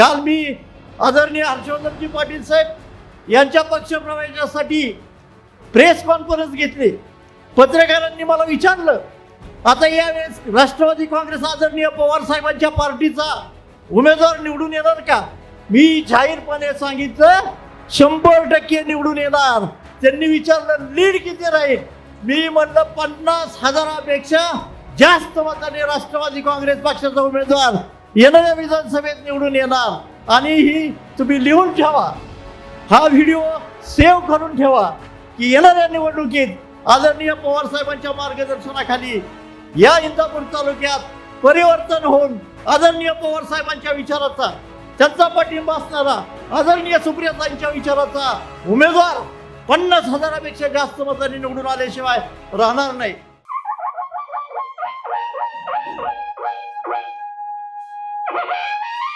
काल मी आदरणीय हर्षवर्धनजी पाटील साहेब यांच्या पक्षप्रवेशासाठी प्रेस कॉन्फरन्स घेतली. पत्रकारांनी मला विचारलं आता यावेळेस राष्ट्रवादी काँग्रेस आदरणीय पवार साहेबांच्या पार्टीचा उमेदवार निवडून येणार का? मी जाहीरपणे सांगितलं शंभर टक्के निवडून येणार. त्यांनी विचारलं लीड किती राहील? मी म्हणलं पन्नास हजारापेक्षा जास्त मताने राष्ट्रवादी काँग्रेस पक्षाचा उमेदवार येणाऱ्या विधानसभेत निवडून येणार. आणि ही तुम्ही लिहून ठेवा. हा व्हिडिओ सेव्ह करून ठेवा की येणाऱ्या निवडणुकीत आदरणीय पवार साहेबांच्या मार्गदर्शनाखाली या इंदापूर तालुक्यात परिवर्तन होऊन आदरणीय पवार साहेबांच्या विचाराचा त्यांचा पाठिंबा असणारा आदरणीय सुप्रियातांच्या विचाराचा उमेदवार पन्नास हजारापेक्षा जास्त मतांनी निवडून आल्याशिवाय राहणार नाही. Woo-hoo!